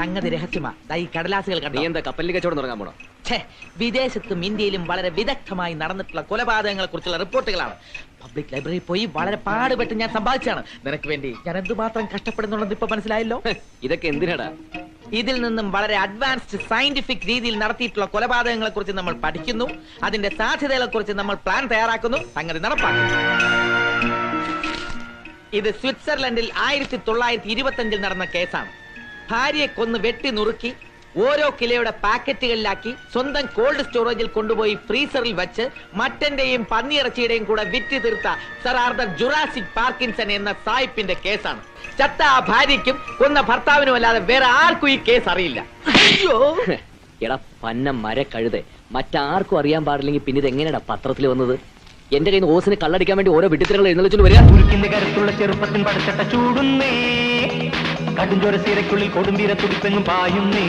സംഗതി രഹസ്യമാ ഈ കടലാസുകൾ കണ്ടോ? എന്താ കപ്പലിൽ കച്ചവടം തുടങ്ങാൻ പോണോ? ഛേ വിദേശത്തും ഇന്ത്യയിലും വളരെ വിദഗ്ധമായി നടന്നിട്ടുള്ള കൊലപാതകങ്ങളെ കുറിച്ചുള്ള റിപ്പോർട്ടുകളാണ്. പബ്ലിക് ലൈബ്രറിയിൽ പോയി വളരെ പാടുപെട്ട് ഞാൻ സമ്പാദിച്ചാണ് നിനക്ക് വേണ്ടി ഞാൻ എന്തുമാത്രം കഷ്ടപ്പെടുന്നുള്ളത് ഇപ്പൊ മനസ്സിലായല്ലോ? ഇതൊക്കെ എന്തിനാടാ? ഇതിൽ നിന്നും വളരെ അഡ്വാൻസ്ഡ് സയന്റിഫിക് രീതിയിൽ നടത്തിയിട്ടുള്ള കൊലപാതകങ്ങളെ കുറിച്ച് നമ്മൾ പഠിക്കുന്നു. അതിന്റെ സാധ്യതകളെ കുറിച്ച് നമ്മൾ പ്ലാൻ തയ്യാറാക്കുന്നു. സംഗതി നടപ്പാക്കുന്നു ഇത് സ്വിറ്റ്സർലൻഡിൽ ആയിരത്തി തൊള്ളായിരത്തി ഇരുപത്തി അഞ്ചിൽ നടന്ന കേസാണ്. ഭാര്യയെ കൊന്ന് വെട്ടി നുറുക്കി ഓരോ കിലോയുടെ പാക്കറ്റുകളിലാക്കി സ്വന്തം കോൾഡ് സ്റ്റോറേജിൽ കൊണ്ടുപോയി ഫ്രീസറിൽ വെച്ച് മട്ടന്റെയും പന്നിയിറച്ചിയുടെയും കൂടെ വിറ്റ് തീർത്ത സർ ആർദർ ജുറാസിക് പാർക്കിൻസൺ എന്ന സായിപ്പിന്റെ കേസാണ്. ചത്ത ആ ഭാര്യയ്ക്കും കൊന്ന ഭർത്താവിനും അല്ലാതെ വേറെ ആർക്കും ഈ കേസ് അറിയില്ല. അയ്യോ! എടാ പന്ന മര കഴുതെ മറ്റാർക്കും അറിയാൻ പാടില്ലെങ്കിൽ പിന്നെ ഇത് എങ്ങനെയാടാ പത്രത്തിൽ വന്നത്? എന്റെ കയ്യിൽ നിന്ന് ഓസിന് കള്ളടിക്കാൻ വേണ്ടി ഓരോ വിട്ടിത്തരങ്ങൾ എഴുന്നള്ളിച്ചു വരിക. കരുത്തുള്ള ചെറുപ്പത്തിൻ പടച്ചട്ട ചൂടുന്നേ. കടുംചോര സീരയ്ക്കുള്ളിൽ കൊടുമ്പീര തുടിപ്പെങ്ങും പായുന്നേ